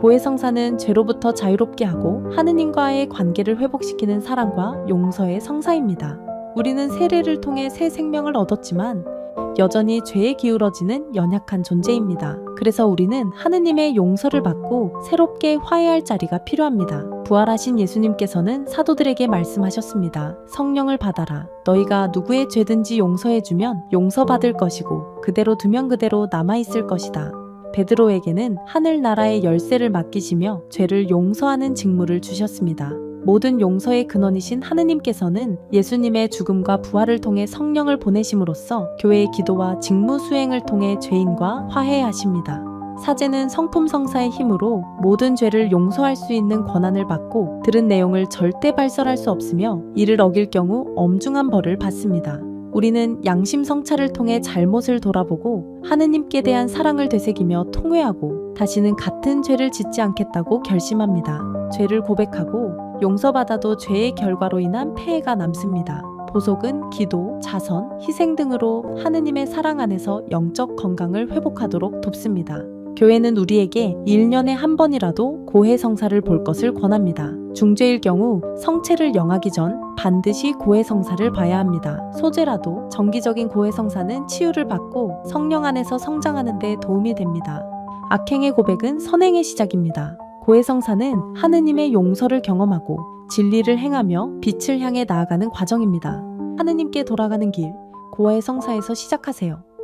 고해성사는 죄로부터 자유롭게 하고 하느님과의 관계를 회복시키는 사랑과 용서의 성사입니다. 우리는 세례를 통해 새 생명을 얻었지만 여전히 죄에 기울어지는 연약한 존재입니다. 그래서 우리는 하느님의 용서를 받고 새롭게 화해할 자리가 필요합니다. 부활하신 예수님께서는 사도들에게 말씀하셨습니다. 성령을 받아라. 너희가 누구의 죄든지 용서해주면 용서받을 것이고 그대로 두면 그대로 남아있을 것이다. 베드로에게는 하늘나라의 열쇠를 맡기시며 죄를 용서하는 직무를 주셨습니다. 모든 용서의 근원이신 하느님께서는 예수님의 죽음과 부활을 통해 성령을 보내심으로써 교회의 기도와 직무 수행을 통해 죄인과 화해하십니다. 사제는 성품 성사의 힘으로 모든 죄를 용서할 수 있는 권한을 받고 들은 내용을 절대 발설할 수 없으며 이를 어길 경우 엄중한 벌을 받습니다. 우리는 양심 성찰을 통해 잘못을 돌아보고 하느님께 대한 사랑을 되새기며 통회하고 다시는 같은 죄를 짓지 않겠다고 결심합니다. 죄를 고백하고 용서받아도 죄의 결과로 인한 폐해가 남습니다. 보석은 기도, 자선, 희생 등으로 하느님의 사랑 안에서 영적 건강을 회복하도록 돕습니다. 교회는 우리에게 1년에 한 번이라도 고해 성사를 볼 것을 권합니다. 중죄일 경우 성체를 영하기 전 반드시 고해 성사를 봐야 합니다. 소재라도 정기적인 고해 성사는 치유를 받고 성령 안에서 성장하는 데 도움이 됩니다. 악행의 고백은 선행의 시작입니다. 고해 성사는 하느님의 용서를 경험하고 진리를 행하며 빛을 향해 나아가는 과정입니다. 하느님께 돌아가는 길, 고해 성사에서 시작하세요.